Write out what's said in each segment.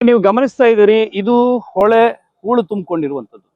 ನೀವು ಗಮನಿಸ್ತಾ ಇದ್ದೀರಿ, ಇದು ಹೊಳೆ ಹೂಳು ತುಂಬಿಕೊಂಡಿರುವಂಥದ್ದು.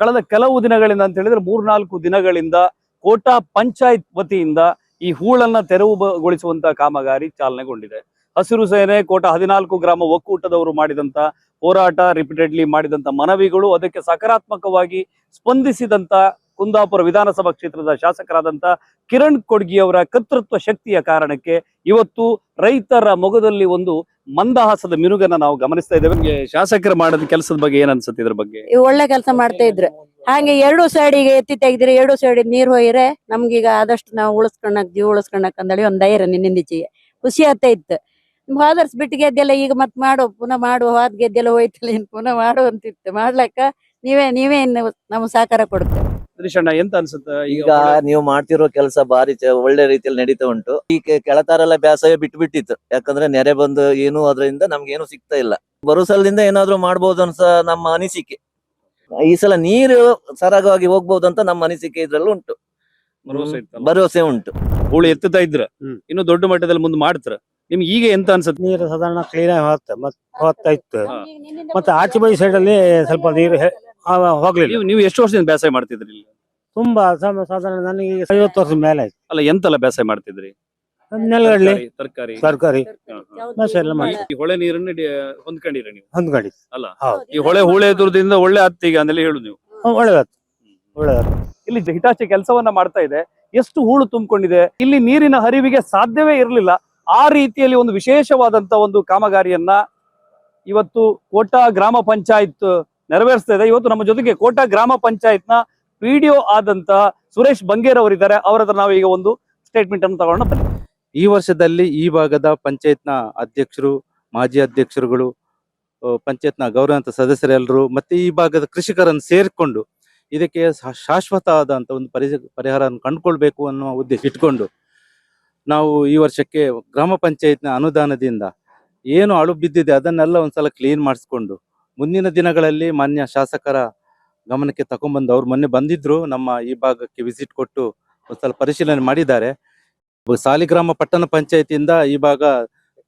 ಕಳೆದ ಕೆಲವು ದಿನಗಳಿಂದ ಅಂತ ಹೇಳಿದ್ರೆ ಮೂರ್ನಾಲ್ಕು ದಿನಗಳಿಂದ ಕೋಟಾ ಪಂಚಾಯತ್ ವತಿಯಿಂದ ಈ ಹೂಳನ್ನ ತೆರವುಗೊಳಿಸುವಂತ ಕಾಮಗಾರಿ ಚಾಲನೆಗೊಂಡಿದೆ. ಹಸಿರು ಸೇನೆ ಕೋಟ ಹದಿನಾಲ್ಕು ಗ್ರಾಮ ಒಕ್ಕೂಟದವರು ಮಾಡಿದಂತ ಹೋರಾಟ, ರಿಪೀಟೆಡ್ಲಿ ಮಾಡಿದಂತ ಮನವಿಗಳು ಅದಕ್ಕೆ ಸಕಾರಾತ್ಮಕವಾಗಿ ಸ್ಪಂದಿಸಿದಂತ ಕುಂದಾಪುರ ವಿಧಾನಸಭಾ ಕ್ಷೇತ್ರದ ಶಾಸಕರಾದಂತ ಕಿರಣ್ ಕೊಡ್ಗಿ ಅವರ ಕರ್ತೃತ್ವ ಶಕ್ತಿಯ ಕಾರಣಕ್ಕೆ ಇವತ್ತು ರೈತರ ಮೊಗದಲ್ಲಿ ಒಂದು ಮಂದಹಾಸದ ಮಿನುಗನ್ನ ನಾವು ಗಮನಿಸ್ತಾ ಇದ್ದೇವೆ. ಶಾಸಕರು ಮಾಡಿದ ಕೆಲಸದ ಬಗ್ಗೆ ಏನ್ ಅನ್ಸುತ್ತೆ ಇದ್ರ ಬಗ್ಗೆ? ಒಳ್ಳೆ ಕೆಲಸ ಮಾಡ್ತಾ ಇದ್ರು. ಹಾಗೆ ಎರಡು ಸೈಡಿಗೆ ಎತ್ತಿ ತೆಗೆದ್ರೆ, ಎರಡು ಸೈಡ್ ನೀರ್ ಹೋಯ್ರೆ ನಮ್ಗೀಗ ಆದಷ್ಟು ನಾವು ಉಳಿಸ್ಕೊಳಕ್ ಜೀವ ಅಂತ ಅಂದೇಳಿ ಒಂದ್ ಧೈರ್ಯ ನಿನ್ನಿಂದೀಚೆಗೆ ಖುಷಿ ಆಗ್ತಾ ಇತ್ತು. ಹೋದರ್ಸ್ ಬಿಟ್ಟು ಗೆದ್ದೆಲ್ಲ ಈಗ ಮತ್ ಮಾಡು, ಪುನಃ ಮಾಡು, ಹೋದ್ ಗೆದ್ದೆಲ್ಲ ಹೋಯ್ತಲ್ಲ ಪುನಃ ಮಾಡು ಅಂತಿತ್ತು. ಮಾಡ್ಲಕ್ಕ ನೀವೇ ನೀವೇ ನಮ್ಗ್ ಸಹಕಾರ ಕೊಡುತ್ತೆ. ತ್ರಿಶಣ್ಣ ಎಂತ ಅನ್ಸುತ್ತೆ? ಈಗ ನೀವು ಮಾಡ್ತಿರೋ ಕೆಲಸ ಬಾರಿ ಚ- ಒಳ್ಳೆ ರೀತಿಯಲ್ಲಿ ನಡೀತಾ ಉಂಟು. ಈ ಕೆ- ಕೆಳತಾರೆಲ್ಲ ಬೇಸಾಯ ಬಿಟ್ಟು ಬಿಟ್ಟಿತ್ತು ಯಾಕಂದ್ರೆ ನೆರೆ ಬಂದು ಏನು ಅದರಿಂದ ನಮ್ಗೆ ಏನು ಸಿಗ್ತಾ ಇಲ್ಲ. ಬರೋ ಸಲದಿಂದ ಏನಾದ್ರು ಮಾಡ್ಬೋದು ಅನ್ಸ ನಮ್ಮ ಅನಿಸಿಕೆ. ಈ ಸಲ ನೀರು ಸರಾಗವಾಗಿ ಹೋಗ್ಬಹುದು ಅಂತ ನಮ್ಮ ಅನಿಸಿಕೆ ಇದ್ರಲ್ಲಿ ಉಂಟು. ಭರವಸೆ ಇತ್ತಲ್ಲ? ಭರವಸೆ ಉಂಟು. ಹೂಳು ಎತ್ತುತ್ತಾ ಇದ್ರ? ಹ್ಮ್. ಇನ್ನು ದೊಡ್ಡ ಮಟ್ಟದಲ್ಲಿ ಮುಂದೆ ಮಾಡ್ತಾರ? ನಿಮ್ಗೆ ಈಗ ಎಂತ ಅನ್ಸುತ್ತೆ? ನೀರು ಸಾಧಾರಣ ಕ್ಲೀನ್ ಆಗಿ ಹೋಗ್ತಾ ಮತ್ ಹೋಗ್ತಾ ಇತ್ತು. ಮತ್ತೆ ಆಚೆ ಬೈ ಸೈಡ್ ಅಲ್ಲಿ ಸ್ವಲ್ಪ ನೀರು ಹೆ- ಹೋಗ್ಲಿಲ್ಲ. ನೀವು ನೀವು ಎಷ್ಟು ವರ್ಷದಿಂದ ಬೇಸಾಯ ಮಾಡ್ತಿದ್ರಿ ಇಲ್ಲಿ? ತುಂಬಾ ಸಮ- ಸಾಧಾರಣ ನನಗೆ ಐವತ್ತು ವರ್ಷದ ಮೇಲೆ ಆಯ್ತು. ಅಲ್ಲ ಎಂತೆಲ್ಲ ಬೇಸಾಯ ಮಾಡ್ತಿದ್ರಿ? ನೆಲಗಡಲೆ. ತರಕಾರಿ ತರಕಾರಿ. ಮಾಡಿ. ಈ ಹೊಳೆ ನೀರನ್ನ ಹೊಂದ್ಕೊಂಡಿರ ನೀವು? ಹೊಂದ್ಗಡಿ ಅಲ್ಲ ಹೌದು. ಈ ಹೊಳೆ ಹೂಳೆ ದುರ್ದಿಂದ ಒಳ್ಳೆ ಹತ್ತಿಗೆ ಅಂದ್ರೆ ಹೇಳು ನೀವು. ಒಳ್ಳೆದಾಯ್ತು ಒಳ್ಳೆದಾಯ್ತು ಇಲ್ಲಿ ಹಿಟಾಚಿ ಕೆಲಸವನ್ನ ಮಾಡ್ತಾ ಇದೆ. ಎಷ್ಟು ಹೂಳು ತುಂಬಿಕೊಂಡಿದೆ. ಇಲ್ಲಿ ನೀರಿನ ಹರಿವಿಗೆ ಸಾಧ್ಯವೇ ಇರಲಿಲ್ಲ. ಆ ರೀತಿಯಲ್ಲಿ ಒಂದು ವಿಶೇಷವಾದಂತ ಒಂದು ಕಾಮಗಾರಿಯನ್ನ ಇವತ್ತು ಕೋಟಾ ಗ್ರಾಮ ಪಂಚಾಯತ್ ನೆರವೇರಿಸ್ತಾ ಇದೆ. ಇವತ್ತು ನಮ್ಮ ಜೊತೆಗೆ ಕೋಟಾ ಗ್ರಾಮ ಪಂಚಾಯತ್ನ ಒ ಆದಂತ ಸುರೇಶ್ ಬಂಗೇರ್ ಅವರಿದ್ದಾರೆ. ಅವರ ಹತ್ರ ನಾವು ಈಗ ಒಂದು ಸ್ಟೇಟ್ಮೆಂಟ್ ಅನ್ನು ತಗೊಂಡು ಬನ್ನಿ. ಈ ವರ್ಷದಲ್ಲಿ ಈ ಭಾಗದ ಪಂಚಾಯತ್ನ ಅಧ್ಯಕ್ಷರು, ಮಾಜಿ ಅಧ್ಯಕ್ಷರುಗಳು ಪಂಚಾಯತ್ನ ಗೌರವಂತ ಸದಸ್ಯರೆಲ್ಲರೂ ಮತ್ತೆ ಈ ಭಾಗದ ಕೃಷಿಕರನ್ನು ಸೇರಿಕೊಂಡು ಇದಕ್ಕೆ ಶಾಶ್ವತ ಆದಂತ ಒಂದು ಪರಿಹಾರ ಪರಿಹಾರವನ್ನು ಕಂಡುಕೊಳ್ಬೇಕು ಅನ್ನುವ ಉದ್ದೇಶ ಇಟ್ಕೊಂಡು ನಾವು ಈ ವರ್ಷಕ್ಕೆ ಗ್ರಾಮ ಪಂಚಾಯತ್ನ ಅನುದಾನದಿಂದ ಏನು ಅಳು ಬಿದ್ದಿದೆ ಅದನ್ನೆಲ್ಲ ಒಂದ್ಸಲ ಕ್ಲೀನ್ ಮಾಡಿಸ್ಕೊಂಡು ಮುಂದಿನ ದಿನಗಳಲ್ಲಿ ಮಾನ್ಯ ಶಾಸಕರ ಗಮನಕ್ಕೆ ತಗೊಂಡ್ಬಂದು ಅವ್ರು ಮೊನ್ನೆ ಬಂದಿದ್ರು, ನಮ್ಮ ಈ ಭಾಗಕ್ಕೆ ವಿಸಿಟ್ ಕೊಟ್ಟು ಒಂದ್ಸಲ ಪರಿಶೀಲನೆ ಮಾಡಿದ್ದಾರೆ. ಸಾಲಿಗ್ರಾಮ ಪಟ್ಟಣ ಪಂಚಾಯತಿಯಿಂದ ಈ ಭಾಗ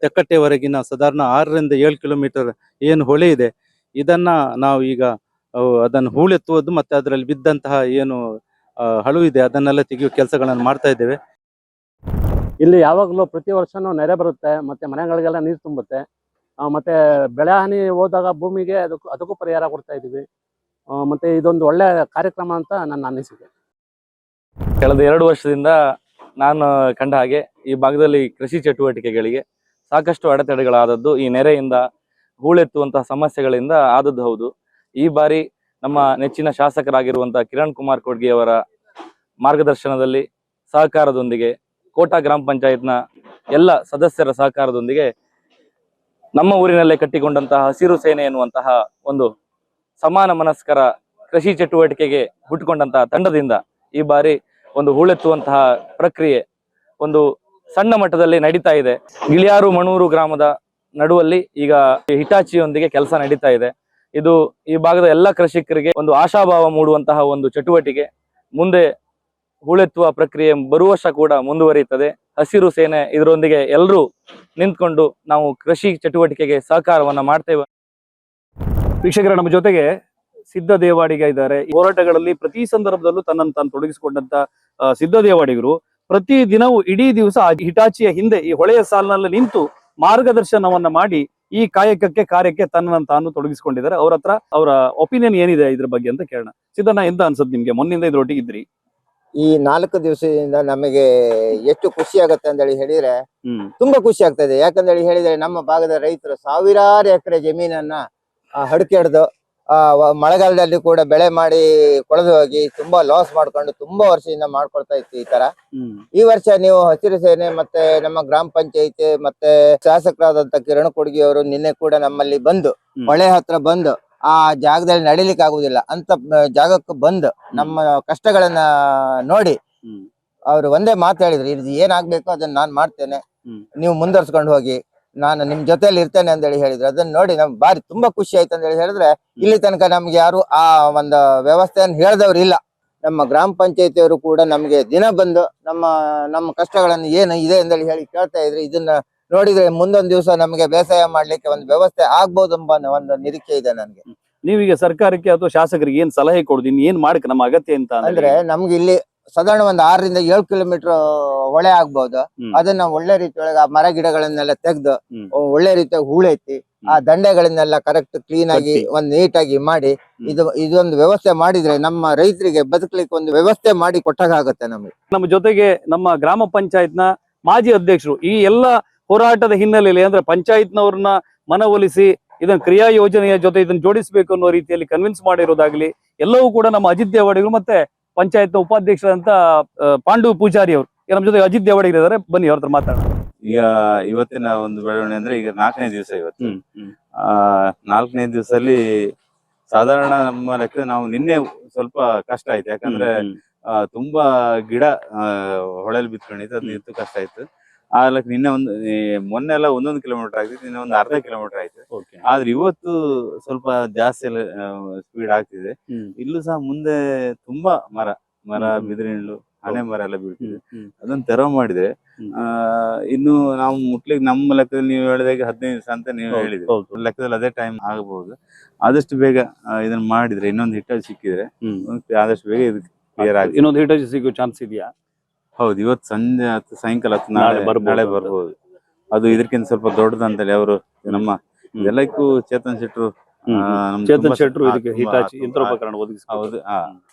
ತೆಕ್ಕಟ್ಟೆವರೆಗಿನ ಸಾಧಾರಣ ಆರರಿಂದ ಏಳು ಕಿಲೋಮೀಟರ್ ಏನು ಹೊಳೆ ಇದೆ. ಇದನ್ನ ನಾವು ಈಗ ಅದನ್ನು ಹೂಳೆತ್ತುವುದು ಮತ್ತೆ ಅದರಲ್ಲಿ ಬಿದ್ದಂತಹ ಏನು ಹಳು ಇದೆ, ಅದನ್ನೆಲ್ಲ ತೆಗೆಯುವ ಕೆಲಸಗಳನ್ನು ಮಾಡ್ತಾ ಇದ್ದೇವೆ. ಇಲ್ಲಿ ಯಾವಾಗಲೂ ಪ್ರತಿ ವರ್ಷನೂ ನೆರೆ ಬರುತ್ತೆ, ಮತ್ತೆ ಮನೆಗಳಿಗೆಲ್ಲ ನೀರು ತುಂಬುತ್ತೆ. ಮತ್ತೆ ಬೆಳೆ ಹಾನಿ ಹೋದಾಗ ಭೂಮಿಗೆ ಅದಕ್ಕೂ ಅದಕ್ಕೂ ಪರಿಹಾರ ಕೊಡ್ತಾ ಇದ್ದೀವಿ. ಮತ್ತೆ ಇದೊಂದು ಒಳ್ಳೆ ಕಾರ್ಯಕ್ರಮ ಅಂತ ನನ್ನ ಅನಿಸಿಕೆ. ಕಳೆದ ಎರಡು ವರ್ಷದಿಂದ ನಾನು ಕಂಡ ಹಾಗೆ ಈ ಭಾಗದಲ್ಲಿ ಕೃಷಿ ಚಟುವಟಿಕೆಗಳಿಗೆ ಸಾಕಷ್ಟು ಅಡೆತಡೆಗಳಾದದ್ದು, ಈ ನೆರೆಯಿಂದ ಹೂಳೆತ್ತುವಂತಹ ಸಮಸ್ಯೆಗಳಿಂದ ಆದದ್ದು ಹೌದು. ಈ ಬಾರಿ ನಮ್ಮ ನೆಚ್ಚಿನ ಶಾಸಕರಾಗಿರುವಂತಹ ಕಿರಣ್ ಕುಮಾರ್ ಕೊಡ್ಗಿ ಅವರ ಮಾರ್ಗದರ್ಶನದಲ್ಲಿ ಸಹಕಾರದೊಂದಿಗೆ ಕೋಟಾ ಗ್ರಾಮ ಪಂಚಾಯತ್ನ ಎಲ್ಲ ಸದಸ್ಯರ ಸಹಕಾರದೊಂದಿಗೆ ನಮ್ಮ ಊರಿನಲ್ಲೇ ಕಟ್ಟಿಕೊಂಡಂತಹ ಹಸಿರು ಸೇನೆ ಎನ್ನುವಂತಹ ಒಂದು ಸಮಾನ ಮನಸ್ಕರ ಕೃಷಿ ಚಟುವಟಿಕೆಗೆ ಹುಟ್ಟುಕೊಂಡಂತಹ ತಂಡದಿಂದ ಈ ಬಾರಿ ಒಂದು ಹೂಳೆತ್ತುವಂತಹ ಪ್ರಕ್ರಿಯೆ ಒಂದು ಸಣ್ಣ ಮಟ್ಟದಲ್ಲಿ ನಡೀತಾ ಇದೆ. ಗಿಳಿಯಾರು ಮಣೂರು ಗ್ರಾಮದ ನಡುವಲ್ಲಿ ಈಗ ಹಿಟಾಚಿಯೊಂದಿಗೆ ಕೆಲಸ ನಡೀತಾ ಇದೆ. ಇದು ಈ ಭಾಗದ ಎಲ್ಲ ಕೃಷಿಕರಿಗೆ ಒಂದು ಆಶಾಭಾವ ಮೂಡುವಂತಹ ಒಂದು ಚಟುವಟಿಕೆ. ಮುಂದೆ ಹೂಳೆತ್ತುವ ಪ್ರಕ್ರಿಯೆ ಬರುವ ಕೂಡ ಮುಂದುವರಿಯುತ್ತದೆ. ಹಸಿರು ಸೇನೆ ಇದರೊಂದಿಗೆ ಎಲ್ಲರೂ ನಿಂತ್ಕೊಂಡು ನಾವು ಕೃಷಿ ಚಟುವಟಿಕೆಗೆ ಸಹಕಾರವನ್ನ ಮಾಡ್ತೇವೆ. ವೀಕ್ಷಕರ, ನಮ್ಮ ಜೊತೆಗೆ ಸಿದ್ಧ ದೇವಾಡಿಗ ಇದ್ದಾರೆ. ಹೋರಾಟಗಳಲ್ಲಿ ಪ್ರತಿ ಸಂದರ್ಭದಲ್ಲೂ ತನ್ನನ್ನು ತಾನು ತೊಡಗಿಸಿಕೊಂಡಂತ ಸಿದ್ಧ ದೇವಾಡಿಗರು. ಪ್ರತಿ ದಿನವೂ ಇಡೀ ದಿವಸ ಹಿಟಾಚಿಯ ಹಿಂದೆ ಈ ಹೊಳೆಯ ಸಾಲಿನಲ್ಲಿ ನಿಂತು ಮಾರ್ಗದರ್ಶನವನ್ನ ಮಾಡಿ ಈ ಕಾಯಕಕ್ಕೆ, ಕಾರ್ಯಕ್ಕೆ ತನ್ನನ್ನು ತಾನು ತೊಡಗಿಸಿಕೊಂಡಿದ್ದಾರೆ. ಅವ್ರ ಅವರ ಒಪಿನಿಯನ್ ಏನಿದೆ ಇದ್ರ ಬಗ್ಗೆ ಅಂತ ಕೇಳೋಣ. ಸಿದ್ದಣ್ಣ, ಎಂತ ಅನ್ಸುತ್ತೆ ನಿಮ್ಗೆ? ಮೊನ್ನಿಂದ ಇದ್ರೊಟ್ಟಿಗೆ ಇದ್ರಿ. ಈ ನಾಲ್ಕು ದಿವಸದಿಂದ ನಮಗೆ ಎಷ್ಟು ಖುಷಿ ಆಗುತ್ತೆ ಅಂತೇಳಿ ಹೇಳಿದ್ರೆ ಹ್ಮ್. ತುಂಬಾ ಖುಷಿ ಆಗ್ತದೆ ಹೇಳಿ ಹೇಳಿದ್ರೆ ನಮ್ಮ ಭಾಗದ ರೈತರು ಸಾವಿರಾರು ಎಕರೆ ಜಮೀನನ್ನ ಹಡ್ಕೆಡ್ದು ಆ ವ- ಮಳೆಗಾಲದಲ್ಲಿ ಕೂಡ ಬೆಳೆ ಮಾಡಿ ಕೊಳೆದು ಹೋಗಿ ತುಂಬಾ ಲಾಸ್ ಮಾಡ್ಕೊಂಡು ತುಂಬಾ ವರ್ಷದಿಂದ ಮಾಡ್ಕೊಳ್ತಾ ಇತ್ತು ಈ ತರ. ಹ್ಮ್. ಈ ವರ್ಷ ನೀವು ಹಸಿರು ಸೇನೆ ಮತ್ತೆ ನಮ್ಮ ಗ್ರಾಮ ಪಂಚಾಯತಿ ಮತ್ತೆ ಶಾಸಕರಾದಂತ ಕಿರಣ್ ಕೊಡ್ಗಿ ಅವರು ನಿನ್ನೆ ಕೂಡ ನಮ್ಮಲ್ಲಿ ಬಂದು ಮಳೆ ಹೊಳೆ ಹತ್ರ ಬಂದು ಆ ಜಾಗದಲ್ಲಿ ನಡಿಲಿಕ್ಕೆ ಆಗುದಿಲ್ಲ ಅಂತ ಜಾಗಕ್ಕೆ ಬಂದು ನಮ್ಮ ಕಷ್ಟಗಳನ್ನ ನೋಡಿ. ಅವ್ರು ಒಂದೇ ಮಾತು ಹೇಳಿದ್ರು ಇದು ಏನಾಗ್ಬೇಕು ಅದನ್ನ ನಾನ್ ಮಾಡ್ತೇನೆ. ನೀವು ಮುಂದುವರ್ಸ್ಕೊಂಡು ಹೋಗಿ ನಾನು ನಿಮ್ ಜೊತೆಲಿ ಇರ್ತೇನೆ ಅಂತ ಹೇಳಿ ಹೇಳಿದ್ರು. ಅದನ್ನ ನೋಡಿ ನಮ್ಗೆ ಬಾರಿ ತುಂಬಾ ಖುಷಿ ಆಯ್ತು ಅಂತ ಹೇಳಿ ಹೇಳಿದ್ರೆ ಇಲ್ಲಿ ತನಕ ನಮ್ಗೆ ಯಾರು ಆ ಒಂದು ವ್ಯವಸ್ಥೆಯನ್ನು ಹೇಳ್ದವ್ರು ಇಲ್ಲ. ನಮ್ಮ ಗ್ರಾಮ ಪಂಚಾಯತಿಯವರು ಕೂಡ ನಮ್ಗೆ ದಿನ ಬಂದು ನಮ್ಮ ನಮ್ಮ ಕಷ್ಟಗಳನ್ನು ಏನು ಇದೆ ಅಂತ ಹೇಳಿ ಕೇಳ್ತಾ ಇದ್ರೆ. ಇದನ್ನ ನೋಡಿದ್ರೆ ಮುಂದೊಂದು ದಿವಸ ನಮಗೆ ಬೇಸಾಯ ಮಾಡ್ಲಿಕ್ಕೆ ಒಂದು ವ್ಯವಸ್ಥೆ ಆಗ್ಬೋದು ಎಂಬ ಒಂದು ನಿರೀಕ್ಷೆ ಇದೆ ನನಗೆ. ನೀವೀಗ ಸರ್ಕಾರಕ್ಕೆ ಅಥವಾ ಶಾಸಕರಿಗೆ ಏನ್ ಸಲಹೆ ಕೊಡ್ತೀನಿ ಏನ್ ಮಾಡಕ್ ನಮ್ಮ ಅಗತ್ಯ ಅಂತ ಅಂದ್ರೆ? ನಮ್ಗೆ ಇಲ್ಲಿ ಸಾಧಾರಣ ಒಂದು ಆರರಿಂದ ಏಳು ಕಿಲೋಮೀಟರ್ ಹೊಳೆ ಆಗ್ಬಹುದು ಅದನ್ನ ಒಳ್ಳೆ ರೀತಿಯೊಳಗೆ ಆ ಮರ ಗಿಡಗಳನ್ನೆಲ್ಲ ತೆಗೆದು. ಒಳ್ಳೆ ರೀತಿಯಾಗಿ ಹೂಳೆತ್ತಿ ಆ ದಂಡೆಗಳನ್ನೆಲ್ಲ ಕರೆಕ್ಟ್ ಕ್ಲೀನ್ ಆಗಿ ಒಂದ್ ನೀಟ್ ನೀಟಾಗಿ ಮಾಡಿ ಇದು ಇದೊಂದು ವ್ಯವಸ್ಥೆ ಮಾಡಿದ್ರೆ ನಮ್ಮ ರೈತರಿಗೆ ಬದುಕಲಿಕ್ಕೆ ಒಂದು ವ್ಯವಸ್ಥೆ ಮಾಡಿ ಕೊಟ್ಟಾಗುತ್ತೆ ನಮಗೆ. ನಮ್ಮ ಜೊತೆಗೆ ನಮ್ಮ ಗ್ರಾಮ ಪಂಚಾಯತ್ನ ಮಾಜಿ ಅಧ್ಯಕ್ಷರು ಈ ಎಲ್ಲ ಹೋರಾಟದ ಹಿನ್ನೆಲೆಯಲ್ಲಿ ಅಂದ್ರೆ ಪಂಚಾಯತ್ನವ್ರನ್ನ ಮನವೊಲಿಸಿ ಇದನ್ನ ಕ್ರಿಯಾ ಯೋಜನೆಯ ಜೊತೆ ಇದನ್ನ ಜೋಡಿಸಬೇಕು ಅನ್ನೋ ರೀತಿಯಲ್ಲಿ ಕನ್ವಿನ್ಸ್ ಮಾಡಿರೋದಾಗ್ಲಿ ಎಲ್ಲವೂ ಕೂಡ ನಮ್ಮ ಅಜಿತ್ ದೇವಾಡಿಗರು ಮತ್ತೆ ಪಂಚಾಯತ್ನ ಉಪಾಧ್ಯಕ್ಷರಂತ ಪಾಂಡು ಪೂಜಾರಿ ಅವರು. ನಮ್ಮ ಜೊತೆ ಅಜಿತ್ ದೇವಾಡಿಗರು ಇದ್ದಾರೆ ಬನ್ನಿ ಅವ್ರ ಹತ್ರ ಮಾತಾಡೋಣ. ಈಗ ಇವತ್ತಿನ ಒಂದು ಬೆಳವಣಿಗೆ ಅಂದ್ರೆ ಈಗ ನಾಲ್ಕನೇ ದಿವಸ ಇವತ್ತು. ಆ ನಾಲ್ಕನೇ ದಿವಸದಲ್ಲಿ ಸಾಧಾರಣ ನಮ್ಮ ಲೆಕ್ಕ ನಾವು ನಿನ್ನೆ ಸ್ವಲ್ಪ ಕಷ್ಟ ಆಯ್ತು. ಯಾಕಂದ್ರೆ ಆ, ತುಂಬಾ ಗಿಡ ಹೊಳೆಲ್ ಬಿತ್ಕೊಂಡಿತ್ತು ಅದು ನಿಂತು ಕಷ್ಟ ಆಯ್ತು. ಆ ಲೆಕ್ಕ ನಿನ್ನೆ ಒಂದು ಮೊನ್ನೆ ಎಲ್ಲ ಒಂದೊಂದು ಕಿಲೋಮೀಟರ್ ಆಗ್ತಿತ್ತು ನಿನ್ನೆ ಒಂದು ಅರ್ಧ ಕಿಲೋಮೀಟರ್ ಆಯ್ತು ಆದ್ರೆ ಇವತ್ತು ಸ್ವಲ್ಪ ಜಾಸ್ತಿ ಸ್ಪೀಡ್ ಆಗ್ತಿದೆ. ಇಲ್ಲೂ ಸಹ ಮುಂದೆ ತುಂಬಾ ಮರ ಮರ ಹ್ಮ್. ಹಣೆ ಮರ ಎಲ್ಲ ಬೀಳ್ತಿದೆ. ಅದನ್ನ ತೆರವು ಮಾಡಿದ್ರೆ. ಆ ಇನ್ನು ನಾವು ಮುಟ್ಲಿಕ್ಕೆ ನಮ್ಮ ಲೆಕ್ಕದಲ್ಲಿ ನೀವು ಹೇಳಿದಾಗ ಹದಿನೈದು ದಿವಸ ಅಂತ ನೀವು ಹೇಳಿದ್ರೆ. ಲೆಕ್ಕದಲ್ಲಿ ಅದೇ ಟೈಮ್ ಆಗಬಹುದು ಆದಷ್ಟು ಬೇಗ ಇದನ್ನ ಮಾಡಿದ್ರೆ ಇನ್ನೊಂದು ಹಿಟ್ಟಲ್ಲಿ ಸಿಕ್ಕಿದ್ರೆ ಆದಷ್ಟು ಬೇಗ ಇದು ಕ್ಲಿಯರ್ ಆಗಿ ಇನ್ನೊಂದು ಹಿಟ್ಟಲ್ಲಿ ಸಿಗೋ ಚಾನ್ಸ್ ಇದೆಯಾ ಹೌದು ಇವತ್ತು ಸಂಜೆ ಅಥವಾ ಸಾಯಂಕಾಲ ಅಥವಾ ನಾಳೆ ನಾಳೆ ಬರ್ಬೋದು. ನಾಳೆ ಬರ್ಬೋದು. ಅದು ಇದಕ್ಕಿಂತ ಸ್ವಲ್ಪ ದೊಡ್ಡದಂತೇಳಿ ಅವರು ನಮ್ಮ ಎಲ್ಲಕ್ಕೂ ಚೇತನ್ ಶೆಟ್ರು ಹ್ಮ್, ಆ, ನಮ್ಗೆ ಚೇತನ್ ತುಂಬಾ- ಶೆಟ್ರು ಇದಕ್ಕೆ ತುಂಬಾ- ಹಿಟಾಚಿ ತುಂಬಾ- ಯಂತ್ರೋಪಕರಣ ಒದಗಿಸಿ ಹೌದು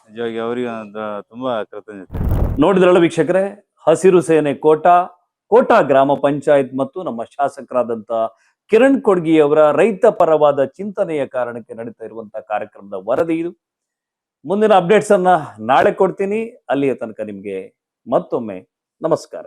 ನಿಜವಾಗಿ ಅವರಿಗೆ ಒಂದು ತುಂಬಾ ಕೃತಜ್ಞತೆ. ನೋಡಿದ್ರಲ್ಲ ವೀಕ್ಷಕರೇ ಹಸಿರು ಸೇನೆ ಕೋಟಾ ಕೋಟಾ ಗ್ರಾಮ ಪಂಚಾಯತ್ ಮತ್ತು ನಮ್ಮ ಶಾಸಕರಾದಂತ ಕಿರಣ್ ಕೊಡ್ಗಿ ಅವರ ರೈತ ಪರವಾದ ಚಿಂತನೆಯ ಕಾರಣಕ್ಕೆ ನಡೀತಾ ಇರುವಂತಹ ಕಾರ್ಯಕ್ರಮದ ವರದಿ ಇದು. ಮುಂದಿನ ಅಪ್ಡೇಟ್ಸ್ ಅನ್ನ ನಾಳೆ ಕೊಡ್ತೀನಿ. ಅಲ್ಲಿಯ ತನಕ ನಿಮ್ಗೆ ಮತ್ತೊಮ್ಮೆ ನಮಸ್ಕಾರ